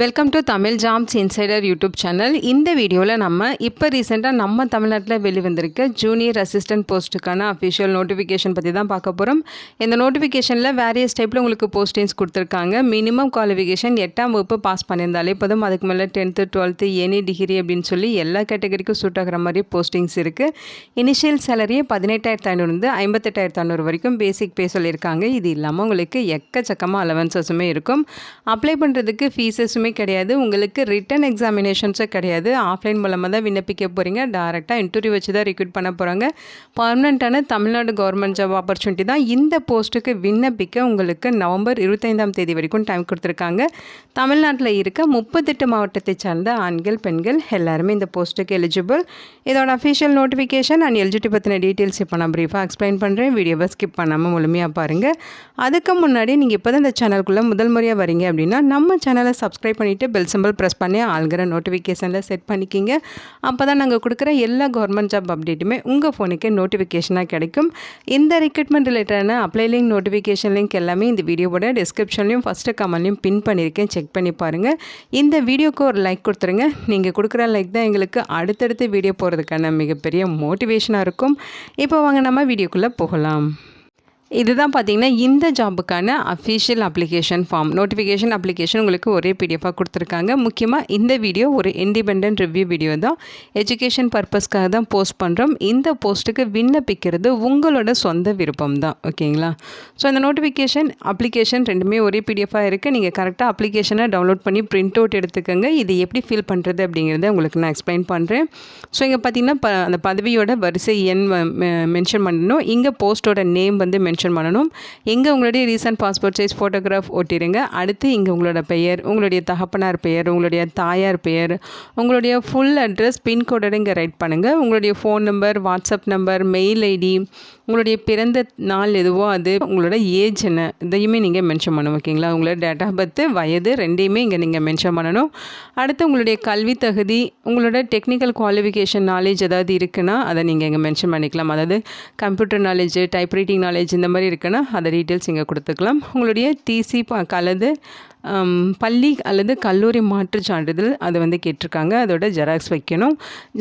Welcome to Tamil jams insider YouTube channel இந்த வீடியோவில் நம்ம இப்போ ரீசெண்டாக நம்ம தமிழ்நாட்டில் வெளிவந்திருக்க ஜூனியர் அசிஸ்டன்ட் போஸ்ட்டுக்கான அஃபிஷியல் நோட்டிஃபிகேஷன் பற்றி தான் பார்க்க போகிறோம் இந்த நோட்டிஃபிகேஷனில் வேரியஸ் டைப்பில் உங்களுக்கு போஸ்டிங்ஸ் கொடுத்துருக்காங்க. மினிமம் குவாலிஃபிகேஷன் எட்டாம் வகுப்பு பாஸ் பண்ணியிருந்தாலே போதும். அதுக்கு மேலே டென்த்து டுவெல்த்து எனி டிகிரி அப்படின்னு சொல்லி எல்லா கேட்டகரிக்கும் சூட் ஆகிற மாதிரி போஸ்டிங்ஸ் இருக்குது இனிஷியல் சேலரியே பதினெட்டாயிரத்து ஐநூறுந்து ஐம்பத்தெட்டாயிரத்து ஐநூறு வரைக்கும் பேசிக் பே சொல்லியிருக்காங்க. இது இல்லாமல் உங்களுக்கு எக்கச்சக்கமாக அலவன்சஸுமே இருக்கும். அப்ளை பண்ணுறதுக்கு ஃபீஸஸும் கிடையாது. உங்களுக்கு ரிட்டன் எக்ஸாமினேஷன்ஸே கிடையாது. ஆஃப்லைன் மூலமாக தான் விண்ணப்பிக்க போகிறீங்க டேரெக்டாக இன்டர்வியூ வச்சு தான் ரெக்ரூட் பண்ண போகிறாங்க பர்மனண்ட்டான தமிழ்நாடு கவர்மெண்ட் ஜாப் ஆப்பர்ச்சுனிட்டி தான் இந்த போஸ்ட்டுக்கு விண்ணப்பிக்க உங்களுக்கு நவம்பர் இருபத்தைந்தாம் தேதி வரைக்கும் டைம் கொடுத்துருக்காங்க. தமிழ்நாட்டில் இருக்க முப்பத்தெட்டு மாவட்டத்தை சார்ந்த ஆண்கள் பெண்கள் எல்லாருமே இந்த போஸ்ட்டுக்கு எலிஜிபிள் இதோட அஃபிஷியல் நோட்டிஃபிகேஷன் அண்ட் எலிஜிட்டி பற்றின டீட்டெயில்ஸ் இப்போ நான் ப்ரீஃபாக எக்ஸ்பிளைன் பண்ணுறேன் வீடியோவை ஸ்கிப் பண்ணாமல் முழுமையாக பாருங்கள் அதுக்கு முன்னாடி நீங்கள் இப்போ தான் இந்த சேனலுக்குள்ளே முதல் முறையாக வரீங்க அப்படின்னா நம்ம சேனலை சப்ஸ்கிரைப் பண்ணிவிட்டு பெல் சிம்பிள் ப்ரெஸ் பண்ணி ஆளுங்கிற நோட்டிஃபிகேஷனில் செட் பண்ணிக்கிங்க. அப்போ தான் நாங்கள் கொடுக்குற எல்லா கவர்மெண்ட் ஜாப் அப்டேட்டுமே உங்கள் ஃபோனுக்கே நோட்டிஃபிகேஷனாக கிடைக்கும். இந்த ரெக்ரூட்மெண்ட் ரிலேட்டடான அப்ளை லிங்க் நோட்டிஃபிகேஷன் லிங்க் எல்லாமே இந்த வீடியோவோட டிஸ்கிரிப்ஷன்லையும் ஃபஸ்ட்டு கமெண்ட்லையும் பின் பண்ணியிருக்கேன் செக் பண்ணி பாருங்கள் இந்த வீடியோக்கு ஒரு லைக் கொடுத்துருங்க. நீங்கள் கொடுக்குற லைக் தான் எங்களுக்கு அடுத்தடுத்து வீடியோ போகிறதுக்கான மிகப்பெரிய மோட்டிவேஷனாக இருக்கும். இப்போ வாங்க நம்ம வீடியோக்குள்ளே போகலாம். இதுதான் பார்த்தீங்கன்னா இந்த ஜாபுக்கான official application form notification application உங்களுக்கு ஒரே பிடிஎஃபாக கொடுத்துருக்காங்க. முக்கியமாக இந்த வீடியோ ஒரு இண்டிபெண்ட் ரிவ்யூ வீடியோ தான். எஜுகேஷன் பர்பஸ்க்காக தான் போஸ்ட் பண்ணுறோம் இந்த போஸ்ட்டுக்கு விண்ணப்பிக்கிறது உங்களோட சொந்த விருப்பம் தான். ஓகேங்களா? ஸோ அந்த நோட்டிஃபிகேஷன் அப்ளிகேஷன் ரெண்டுமே ஒரே பிடிஎஃபாக இருக்குது நீங்கள் கரெக்டாக அப்ளிகேஷனை டவுன்லோட் பண்ணி பிரிண்ட் அவுட் எடுத்துக்கோங்க. இது எப்படி ஃபில் பண்ணுறது அப்படிங்கிறத உங்களுக்கு நான் எக்ஸ்பிளைன் பண்ணுறேன் ஸோ இங்கே பார்த்தீங்கன்னா ப அந்த பதவியோட வரிசை எண் மென்ஷன் பண்ணணும். இங்கே போஸ்ட்டோட நேம் வந்து மென்ஷன் பண்ணணும். இங்கே உங்களுடைய ரீசன்ட் பாஸ்போர்ட் சைஸ் ஃபோட்டோகிராஃப் ஒட்டிடுங்க அடுத்து இங்கே உங்களோட பெயர் உங்களுடைய தகப்பனார் பெயர் உங்களுடைய தாயார் பெயர் உங்களுடைய ஃபுல் அட்ரஸ் பின்கோடோட இங்கே ரைட் பண்ணுங்கள் உங்களுடைய phone number WhatsApp number mail ID உங்களுடைய பிறந்த நாள் எதுவோ அது உங்களோட ஏஜ் என்ன? இதையுமே நீங்கள் மென்ஷன் பண்ணணும் ஓகேங்களா உங்களோட டேட் ஆஃப் பர்த்து வயது ரெண்டையுமே இங்கே நீங்கள் மென்ஷன் பண்ணணும். அடுத்து உங்களுடைய கல்வி தகுதி உங்களோட டெக்னிக்கல் குவாலிஃபிகேஷன் நாலேஜ் ஏதாவது இருக்குன்னா அதை நீங்கள் இங்கே மென்ஷன் பண்ணிக்கலாம். அதாவது கம்ப்யூட்டர் நாலேஜ் டைப்ரைட்டிங் நாலேஜ் இந்த மாதிரி இருக்குன்னா அதை டீட்டெயில்ஸ் இங்கே கொடுத்துக்கலாம். உங்களுடைய டிசி கலது பள்ளி அல்லது கல்லூரி மாற்றுச் சான்றிதழ் அதை வந்து கேட்டிருக்காங்க. அதோட ஜெராக்ஸ் வைக்கணும்.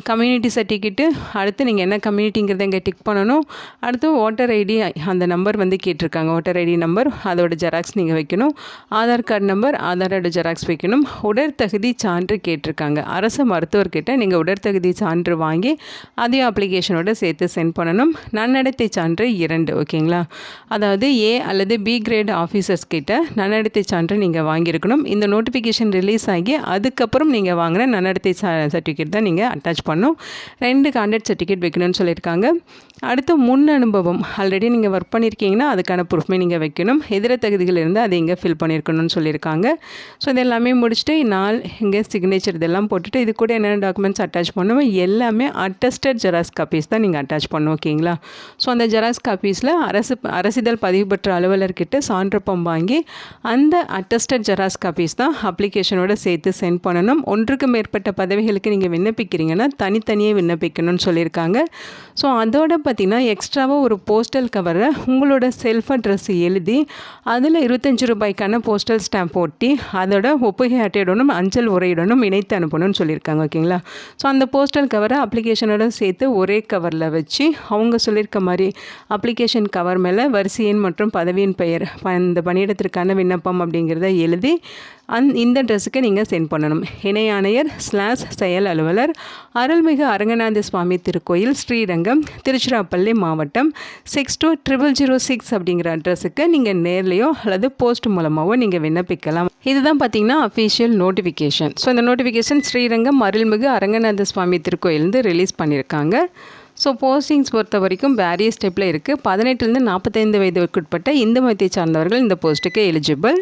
கம்யூனிட்டி சர்டிஃபிகேட்டு அடுத்து நீங்கள் என்ன கம்யூனிட்டிங்கிறத இங்கே டிக் பண்ணணும். அடுத்து ஓட்டர் ஐடி அந்த நம்பர் வந்து கேட்டிருக்காங்க. ஓட்டர் ஐடி நம்பர் அதோட ஜெராக்ஸ் நீங்கள் வைக்கணும். ஆதார் கார்டு நம்பர் ஆதாரோட ஜெராக்ஸ் வைக்கணும். உடற்தகுதி சான்று கேட்டிருக்காங்க. அரசு மருத்துவர்கிட்ட நீங்கள் உடற்தகுதி சான்று வாங்கி அதையும் அப்ளிகேஷனோட சேர்த்து சென்ட் பண்ணணும். நன்னடத்தை சான்று இரண்டு ஓகேங்களா அதாவது ஏ அல்லது பி கிரேட் ஆஃபீஸர்ஸ் கிட்ட நன்னடத்தை சான்று நீங்கள் வாங்கியிருக்கணும். இந்த நோட்டிஃபிகேஷன் ரிலீஸ் ஆகி அதுக்கப்புறம் நீங்கள் வாங்கின நன்னடத்தை சர்டிஃபிகேட் தான் நீங்கள் அட்டாச் பண்ணணும். ரெண்டு கான்டாக்ட் சர்டிஃபிகேட் வைக்கணும்னு சொல்லியிருக்காங்க. அடுத்து முன் அனுபவம். ஆல்ரெடி நீங்கள் ஒர்க் பண்ணியிருக்கீங்கன்னா அதுக்கான ப்ரூஃப்மே நீங்கள் வைக்கணும். எதிர தகுதிகள் இருந்து அதை இங்கே ஃபில் பண்ணியிருக்கணும்னு சொல்லியிருக்காங்க. ஸோ இது எல்லாமே முடிச்சுட்டு நாள் இங்கே சிக்னேச்சர் இதெல்லாம் போட்டுட்டு இது கூட என்னென்ன டாக்குமெண்ட்ஸ் அட்டாச் பண்ணுவோம் எல்லாமே அட்டஸ்டட் ஜெராக்ஸ் காப்பீஸ் தான் நீங்கள் அட்டாச் பண்ணணும் ஓகேங்களா? ஸோ அந்த ஜெராக்ஸ் காப்பீஸில் அரசு அரசிதழ் பதிவு பெற்ற அலுவலர்கிட்ட சான்றப்பம் வாங்கி அந்த அட்டஸ்டட் ஜெராக்ஸ் காப்பீஸ் தான் அப்ளிகேஷனோட சேர்த்து சென்ட் பண்ணணும். ஒன்றுக்கு மேற்பட்ட பதவிகளுக்கு நீங்கள் விண்ணப்பிக்கிறீங்கன்னா தனித்தனியே விண்ணப்பிக்கணும்னு சொல்லியிருக்காங்க. ஸோ அதோட பார்த்திங்கன்னா எக்ஸ்ட்ராவாக ஒரு போஸ்டல் கவரை உங்களோட செல்ஃப் அட்ரஸ் எழுதி அதில் இருபத்தஞ்சி ரூபாய்க்கான போஸ்டல் ஸ்டாம்ப் ஒட்டி அதோட ஒப்புகை அட்டையுடனும் அஞ்சல் உரையுடனும் இணைத்து அனுப்பணும்னு சொல்லியிருக்காங்க ஓகேங்களா? ஸோ அந்த போஸ்டல் கவரை அப்ளிகேஷனோட சேர்த்து ஒரே கவரில் வச்சு அவங்க சொல்லியிருக்க மாதிரி அப்ளிகேஷன் கவர் மேலே வரிசையின் மற்றும் பதவியின் பெயர் அந்த பணியிடத்திற்கான விண்ணப்பம் அப்படிங்கிறத எழுதி அந் இந்த ட்ரெஸ்ஸுக்கு நீங்கள் சென்ட் பண்ணணும். இணை ஆணையர் ஸ்லாஷ் செயல் அலுவலர் அருள்மிகு அரங்கநாத சுவாமி திருக்கோயில் ஸ்ரீரங்கம் திருச்சிராப்பள்ளி மாவட்டம் six two triple zero six அப்படிங்கிற அட்ரஸுக்கு நீங்கள் நேர்லேயோ அல்லது போஸ்ட் மூலமாகவோ நீங்கள் விண்ணப்பிக்கலாம். இதுதான் பார்த்தீங்கன்னா அஃபிஷியல் நோட்டிஃபிகேஷன் ஸோ இந்த நோட்டிஃபிகேஷன் ஸ்ரீரங்கம் அருள்மிகு அரங்கநாத சுவாமி திருக்கோயிலேருந்து ரிலீஸ் பண்ணியிருக்காங்க ஸோ போஸ்டிங்ஸ் பொறுத்த வரைக்கும் வேரிய ஸ்டெப்பில் இருக்குது பதினெட்டுலேருந்து நாற்பத்தைந்து வயதுக்குட்பட்ட இந்து மதத்தை சார்ந்தவர்கள் இந்த போஸ்ட்டுக்கு எலிஜிபிள்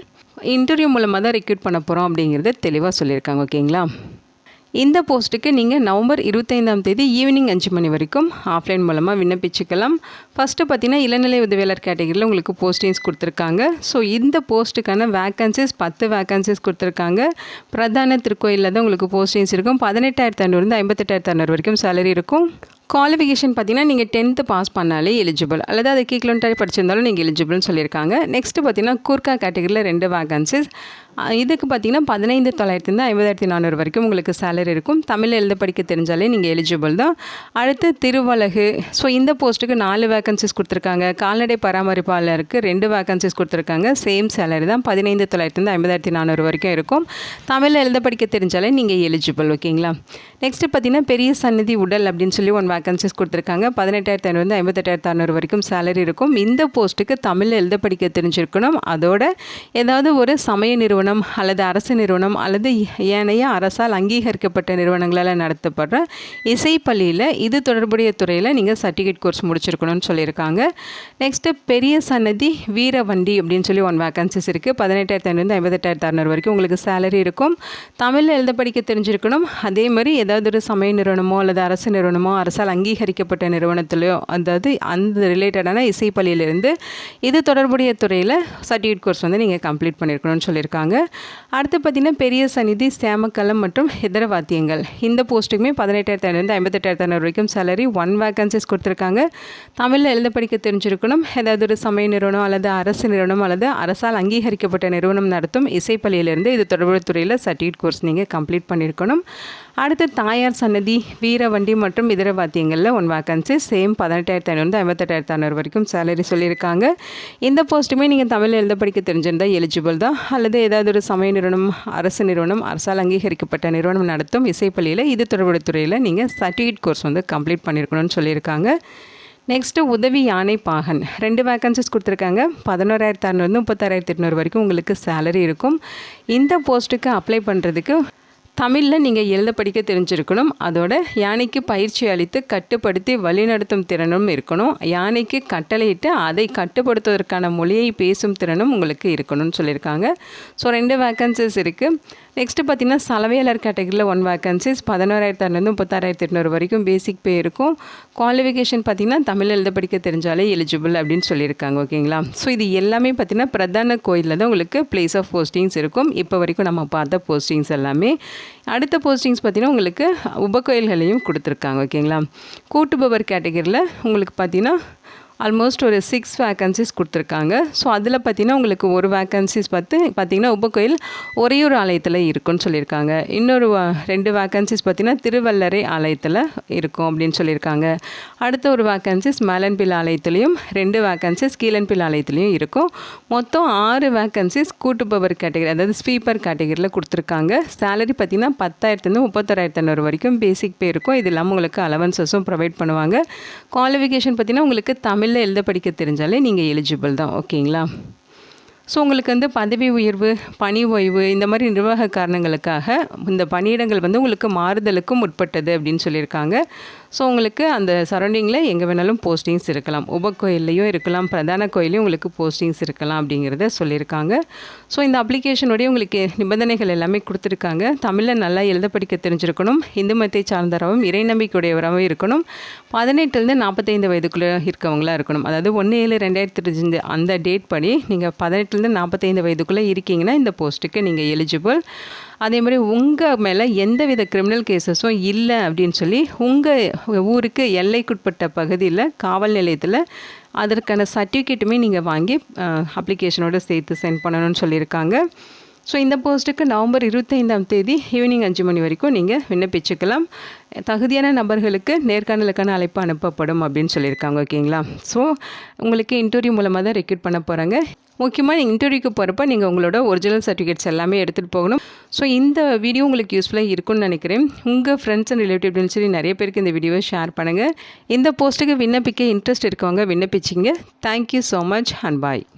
இன்டர்வியூ மூலமாக தான் ரெக்ரூட் பண்ண போகிறோம் அப்படிங்கிறத தெளிவாக சொல்லியிருக்காங்க ஓகேங்களா? இந்த போஸ்ட்டுக்கு நீங்கள் நவம்பர் இருபத்தைந்தாம் தேதி ஈவினிங் அஞ்சு மணி வரைக்கும் ஆஃப்லைன் மூலமாக விண்ணப்பிச்சுக்கலாம். ஃபஸ்ட்டு பார்த்தீங்கன்னா இளநிலை உதவியாளர் கேட்டகரியில் உங்களுக்கு போஸ்டிங்ஸ் கொடுத்துருக்காங்க. ஸோ இந்த போஸ்ட்டுக்கான வேக்கன்சிஸ் பத்து வேக்கன்சிஸ் கொடுத்துருக்காங்க. பிரதான திருக்கோயிலில் தான் உங்களுக்கு போஸ்டிங்ஸ் இருக்கும். பதினெட்டாயிரத்து ஐநூறுலேருந்து ஐம்பத்தெட்டாயிரத்து ஐநூறு வரைக்கும் சேலரி இருக்கும். குவாலிஃபிகேஷன் பார்த்தீங்கன்னா நீங்கள் டென்த்து பாஸ் பண்ணாலே எலிஜிபிள் அல்லது அதை கீக்லோன்டாரி படிச்சிருந்தாலும் நீங்கள் எலிஜிபிள்னு சொல்லியிருக்காங்க. நெக்ஸ்ட்டு பார்த்தீங்கன்னா கூர்க்கா கேட்டகரியில் ரெண்டு வேகன்சிஸ் இதுக்கு பார்த்தீங்கன்னா பதினைந்து தொள்ளாயிரத்துலேருந்து ஐம்பதாயிரத்தி நானூறு வரைக்கும் உங்களுக்கு சேலரி இருக்கும். தமிழ் எழுத படிக்க தெரிஞ்சாலே நீங்கள் எலிஜிபிள் தான். அடுத்து திருவலகு ஸோ இந்த போஸ்ட்டுக்கு நாலு வேகன்சிஸ் கொடுத்துருக்காங்க. கால்நடை பராமரிப்பாளருக்கு ரெண்டு வேகன்சிஸ் கொடுத்துருக்காங்க. சேம் சேலரி தான் பதினைந்து தொள்ளாயிரத்துலேருந்து ஐம்பதாயிரத்தி நானூறு வரைக்கும் இருக்கும். தமிழ் எழுத படிக்க தெரிஞ்சாலே நீங்கள் எலிஜிபிள் ஓகேங்களா நெக்ஸ்ட்டு பார்த்தீங்கன்னா பெரிய சந்நிதி உடல் அப்படின்னு சொல்லி ஒன் வேகன்சிஸ் கொடுத்துருக்காங்க. பதினெட்டாயிரத்தி ஐநூறு ஐம்பத்தெட்டாயிரத்தி அறநூறு வரைக்கும் சேலரி இருக்கும். இந்த போஸ்ட்டுக்கு தமிழ் எழுத படிக்க தெரிஞ்சிருக்கணும். அதோட ஏதாவது ஒரு சமய நிறுவனம் அல்லது அரசு நிறுவனம் அல்லது ஏனைய அரசால் அங்கீகரிக்கப்பட்ட நிறுவனங்களால் நடத்தப்படுற இசைப்பள்ளியில் இது தொடர்புடைய துறையில் நீங்கள் சர்டிஃபிகேட் கோர்ஸ் முடிச்சிருக்கணும்னு சொல்லியிருக்காங்க. நெக்ஸ்ட்டு பெரிய சன்னதி வீரவண்டி அப்படின்னு சொல்லி ஒன் வேகன்சிஸ் இருக்குது பதினெட்டாயிரத்தி ஐநூறு ஐம்பத்தெட்டாயிரத்தி அறநூறு வரைக்கும் உங்களுக்கு சேலரி இருக்கும். தமிழில் எழுத படிக்க தெரிஞ்சிருக்கணும். அதே மாதிரி ஏதாவது ஒரு சமய நிறுவனமோ அல்லது அரசு நிறுவனமோ அரசால் அங்கீகரிக்கப்பட்ட நிறுவனத்திலையோ அதாவது அந்த ரிலேட்டடான இசைப்பள்ளியிலிருந்து இது தொடர்புடைய துறையில் சர்டிஃபிகேட் கோர்ஸ் வந்து நீங்கள் கம்ப்ளீட் பண்ணியிருக்கணும்னு சொல்லியிருக்காங்க. அடுத்து பார்த்தீங்கன்னா பெரிய சந்நிதி சேமக்கலம் மற்றும் இதர வாத்தியங்கள். இந்த போஸ்ட்டுக்குமே பதினெட்டாயிரத்தி ஐநூறு ஐம்பத்தெட்டாயிரத்தி ஐநூறு வரைக்கும் சேலரி ஒன் வேகன்சிஸ் கொடுத்துருக்காங்க. தமிழில் எழுத படிக்க தெரிஞ்சிருக்கணும். ஏதாவது ஒரு சமய நிறுவனம் அல்லது அரசு நிறுவனம் அல்லது அரசால் அங்கீகரிக்கப்பட்ட நிறுவனம் நடத்தும் இசைப்பள்ளியிலிருந்து இது தொடர்புடைய துறையில் சர்டிஃபிகேட் கோர்ஸ் நீங்கள் கம்ப்ளீட் பண்ணியிருக்கணும் அடுத்து தாயார் சன்னதி வீரவண்டி மற்றும் இதர வாத்தியங்களில் ஒன் வேகன்சி சேம் பதினெட்டாயிரத்தி ஐநூறு ஐம்பத்தெட்டாயிரத்தி ஐநூறு வரைக்கும் சேலரி சொல்லியிருக்காங்க. இந்த போஸ்ட்டுமே நீங்கள் தமிழ் எழுத படிக்க தெரிஞ்சிருந்தால் எலிஜிபிள் தான். அல்லது ஏதாவது ஒரு சமய நிறுவனம் அரசு நிறுவனம் அரசால் அங்கீகரிக்கப்பட்ட நிறுவனம் நடத்தும் இசைப்பள்ளியில் இது தொடர்புடைய துறையில் நீங்கள் சர்டிஃபிகேட் கோர்ஸ் வந்து கம்ப்ளீட் பண்ணியிருக்கணும்னு சொல்லியிருக்காங்க. நெக்ஸ்ட்டு உதவி யானை பாகன். ரெண்டு வேக்கன்சிஸ் கொடுத்துருக்காங்க. பதினோராயிரத்தி அறநூறு முப்பத்தாறாயிரத்து எட்நூறு வரைக்கும் உங்களுக்கு சேலரி இருக்கும். இந்த போஸ்ட்டுக்கு அப்ளை பண்ணுறதுக்கு தமிழில் நீங்கள் எழுத படிக்க தெரிஞ்சிருக்கணும். அதோட யானைக்கு பயிற்சி அளித்து கட்டுப்படுத்தி வழிநடத்தும் திறனும் இருக்கணும். யானைக்கு கட்டளையிட்டு அதை கட்டுப்படுத்துவதற்கான மொழியை பேசும் திறனும் உங்களுக்கு இருக்கணும்னு சொல்லியிருக்காங்க. ஸோ ரெண்டு வேக்கன்சிஸ் இருக்குது நெக்ஸ்ட்டு பார்த்தீங்கன்னா சலவையாளர் கேட்டகரியில் ஒன் வேக்கன்சிஸ் பதினோராயிரத்தி அறநூறு முப்பத்தாறாயிரத்தி எட்நூறு வரைக்கும் பேசிக் பே இருக்கும். குவாலிஃபிகேஷன் பார்த்தீங்கன்னா தமிழ் எழுத படிக்க தெரிஞ்சாலே எலிஜிபிள் அப்படின்னு சொல்லியிருக்காங்க ஓகேங்களா? ஸோ இது எல்லாமே பார்த்தீங்கன்னா பிரதான கோயிலில் தான் உங்களுக்கு பிளேஸ் ஆஃப் போஸ்டிங்ஸ் இருக்கும். இப்போ வரைக்கும் நம்ம பார்த்த போஸ்டிங்ஸ் எல்லாமே. அடுத்த போஸ்டிங்ஸ் பார்த்தீங்கன்னா உங்களுக்கு உபகோயில்களையும் கொடுத்துருக்காங்க ஓகேங்களா? கூட்டுபவர் கேட்டகரியில் உங்களுக்கு பார்த்தீங்கன்னா ஆல்மோஸ்ட் ஒரு சிக்ஸ் வேக்கன்சிஸ் கொடுத்துருக்காங்க. ஸோ அதில் பார்த்தீங்கன்னா உங்களுக்கு ஒரு வேக்கன்சிஸ் பார்த்து பார்த்தீங்கன்னா உபகோயில் ஒரே ஒரு ஆலயத்தில் இருக்குன்னு சொல்லியிருக்காங்க. இன்னொரு ரெண்டு வேக்கன்சிஸ் பார்த்தீங்கன்னா திருவல்லரை ஆலயத்தில் இருக்கும் அப்படின்னு சொல்லியிருக்காங்க. அடுத்த ஒரு வேக்கன்சிஸ் மேலன்பில் ஆலயத்துலேயும் ரெண்டு வேக்கன்சிஸ் கீழன்பில் ஆலயத்துலேயும் இருக்கும். மொத்தம் ஆறு வேக்கன்சிஸ் கூட்டுப்பவர் கேட்டகரி அதாவது ஸ்வீப்பர் கேட்டகரியில் கொடுத்துருக்காங்க. சேலரி பார்த்தீங்கன்னா பத்தாயிரத்துலேருந்து முப்பத்தோராயிரத்து ஐநூறு வரைக்கும் பேசிக் பே இருக்கும். இது இல்லாமல் உங்களுக்கு அலவன்சஸும் ப்ரொவைட் பண்ணுவாங்க. குவாலிஃபிகேஷன் பார்த்தீங்கன்னா உங்களுக்கு தமிழ் தமிழில் எழுத படிக்க தெரிஞ்சாலே நீங்கள் எலிஜிபிள் தான் ஓகேங்களா ஸோ உங்களுக்கு வந்து பதவி உயர்வு பணி ஓய்வு இந்த மாதிரி நிர்வாக காரணங்களுக்காக இந்த பணியிடங்கள் வந்து உங்களுக்கு மாறுதலுக்கும் உட்பட்டது அப்படின்னு சொல்லியிருக்காங்க. ஸோ உங்களுக்கு அந்த சரௌண்டிங்கில் எங்கே வேணாலும் போஸ்டிங்ஸ் இருக்கலாம். உபக்கோயில்லையும் இருக்கலாம் பிரதான கோயிலையும் உங்களுக்கு போஸ்டிங்ஸ் இருக்கலாம் அப்படிங்கிறத சொல்லியிருக்காங்க. ஸோ இந்த அப்ளிகேஷனுடைய உங்களுக்கு நிபந்தனைகள் எல்லாமே கொடுத்துருக்காங்க. தமிழில் நல்லா எழுத படிக்க தெரிஞ்சிருக்கணும். இந்து மதத்தை சார்ந்தவராகவும் இறை நம்பிக்கையுடையவராகவும் இருக்கணும். பதினெட்டுலேருந்து நாற்பத்தைந்து வயதுக்குள்ளே இருக்கவங்களாக இருக்கணும். அதாவது ஒன்று ஏழு ரெண்டாயிரத்தி அஞ்சு அந்த டேட் படி நீங்கள் பதினெட்டுலேருந்து நாற்பத்தைந்து வயதுக்குள்ளே இருக்கீங்கன்னா இந்த போஸ்ட்டுக்கு நீங்கள் எலிஜிபிள் அதே மாதிரி உங்கள் மேலே எந்தவித கிரிமினல் கேசஸும் இல்லை அப்படின்னு சொல்லி உங்கள் ஊருக்கு எல்லைக்குட்பட்ட பகுதியில் காவல் நிலையத்தில் அதற்கான சர்டிஃபிகேட்டுமே நீங்கள் வாங்கி அப்ளிகேஷனோட சேர்த்து சென்ட் பண்ணணும்னு சொல்லியிருக்காங்க. ஸோ இந்த போஸ்ட்டுக்கு நவம்பர் இருபத்தைந்தாம் தேதி ஈவினிங் அஞ்சு மணி வரைக்கும் நீங்கள் விண்ணப்பிச்சுக்கலாம். தகுதியான நபர்களுக்கு நேர்காணலுக்கான அழைப்பு அனுப்பப்படும் அப்படின்னு சொல்லியிருக்காங்க ஓகேங்களா? ஸோ உங்களுக்கு இன்டர்வியூ மூலமாக தான் ரெக்ரூட் பண்ண போகிறாங்க முக்கியமாக நீங்கள் இன்டர்வியூக்கு போகிறப்ப நீங்கள் உங்களோட ஒரிஜினல் சர்டிஃபிகேட்ஸ் எல்லாமே எடுத்துகிட்டு போகணும். ஸோ இந்த வீடியோ உங்களுக்கு யூஸ்ஃபுல்லாக இருக்கும்னு நினைக்கிறேன். உங்கள் ஃப்ரெண்ட்ஸ் அண்ட் ரிலேட்டிவ்னு சொல்லி நிறைய பேருக்கு இந்த வீடியோவை ஷேர் பண்ணுங்கள் இந்த போஸ்ட்டுக்கு விண்ணப்பிக்க இன்ட்ரெஸ்ட் இருக்கவங்க விண்ணப்பிச்சிங்க. Thank you so much and bye